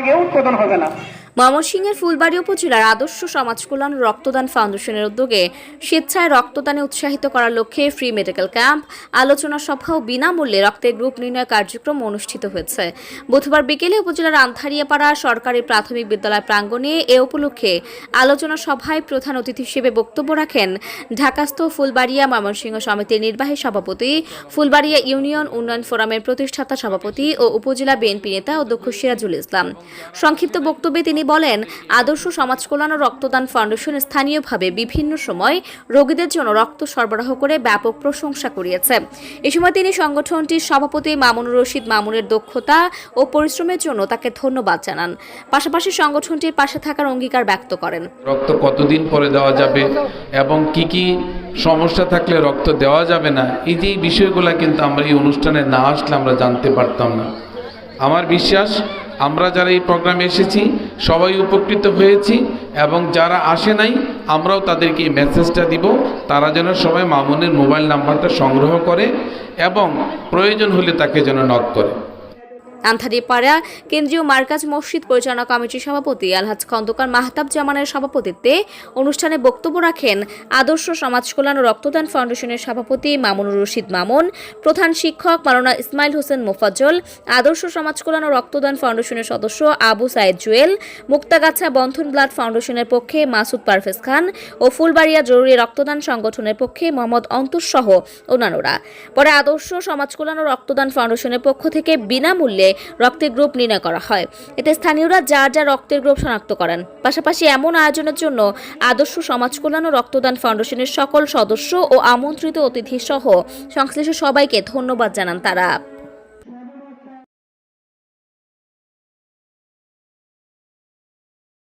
আগে উৎপাদন হবে না। ময়মনসিংহের ফুলবাড়ি উপজেলার আদর্শ সমাজ কল্যাণ রক্তদান ফাউন্ডেশনের উদ্যোগে স্বেচ্ছায় রক্তদানে উৎসাহিত করার লক্ষ্যে ফ্রি মেডিকেল ক্যাম্প, আলোচনা সভা ও বিনামূল্যে রক্তের গ্রুপ নির্ণয় কার্যক্রম অনুষ্ঠিত হয়েছে। বুধবার বিকেলে উপজেলার আন্থারিয়াপাড়া সরকারি প্রাথমিক বিদ্যালয় প্রাঙ্গণে এ উপলক্ষে আলোচনা সভায় প্রধান অতিথি হিসেবে বক্তব্য রাখেন ঢাকাস্থ ফুলবাড়িয়া ময়মনসিংহ সমিতির নির্বাহী সভাপতি, ফুলবাড়িয়া ইউনিয়ন উন্নয়ন ফোরামের প্রতিষ্ঠাতা সভাপতি ও উপজেলা বিএনপি নেতা অধ্যক্ষ সিরাজুল ইসলাম। সংক্ষিপ্ত বক্তব্যে তিনি বলেন, আদর্শ সমাজ কল্যাণ রক্তদান ফাউন্ডেশন স্থানীয়ভাবে বিভিন্ন সময় রোগীদের জন্য রক্ত সরবরাহ করে ব্যাপক প্রশংসা করিয়েছে। এ সময় তিনি সংগঠনটির সভাপতি মামুনুর রশিদ মামুনের দক্ষতা ও পরিশ্রমের জন্য তাকে ধন্যবাদ জানান। পাশাপাশি সংগঠনটির পাশে থাকার অঙ্গীকার ব্যক্ত করেন। রক্ত কতদিন পরে দেওয়া যাবে এবং কি কি সমস্যা থাকলে রক্ত দেওয়া যাবে না, এই যে বিষয়গুলো কিন্তু আমরা এই অনুষ্ঠানে না আসলে আমরা জানতে পারতাম না। আমার বিশ্বাস, আমরা যারা এই প্রোগ্রামে এসেছি, সবাই উপকৃত হয়েছি এবং যারা আসে নাই, আমরাও তাদেরকে এই মেসেজটা দিব। তারা যেন সবাই মামুনের মোবাইল নাম্বারটা সংগ্রহ করে এবং প্রয়োজন হলে তাকে যেন নক করে। আন্থারিপাড়া কেন্দ্রীয় মার্কাজ মসজিদ পরিচালনা কমিটির সভাপতি আলহাজ খন্দকার মাহতাব জামানের সভাপতিত্বে অনুষ্ঠানে বক্তব্য রাখেন আদর্শ সমাজ কল্যাণ ও রক্তদান ফাউন্ডেশনের সভাপতি মামুনুর রশিদ মামুন, প্রধান শিক্ষক মাওলানা ইসমাইল হোসেন মোফাজ্জল, আদর্শ সমাজ কল্যাণ ও রক্তদান ফাউন্ডেশনের সদস্য আবু সাইদ জুয়েল, মুক্তাগাছা বন্ধন ব্লাড ফাউন্ডেশনের পক্ষে মাসুদ পারভেজ খান ও ফুলবাড়িয়া জরুরি রক্তদান সংগঠনের পক্ষে মোহাম্মদ অন্তর সহ অন্যান্যরা। পরে আদর্শ সমাজ কল্যাণ ও রক্তদান ফাউন্ডেশনের পক্ষ থেকে বিনামূল্যে রক্তের গ্রুপ নির্ণয় করা হয়। এতে স্থানীয়রা যার যা রক্তের গ্রুপ শনাক্ত করেন। পাশাপাশি এমন আয়োজনের জন্য আদর্শ সমাজ কল্যাণ ও রক্তদান ফাউন্ডেশনের সকল সদস্য ও আমন্ত্রিত অতিথি সহ সংশ্লিষ্ট সবাইকে ধন্যবাদ জানান তারা।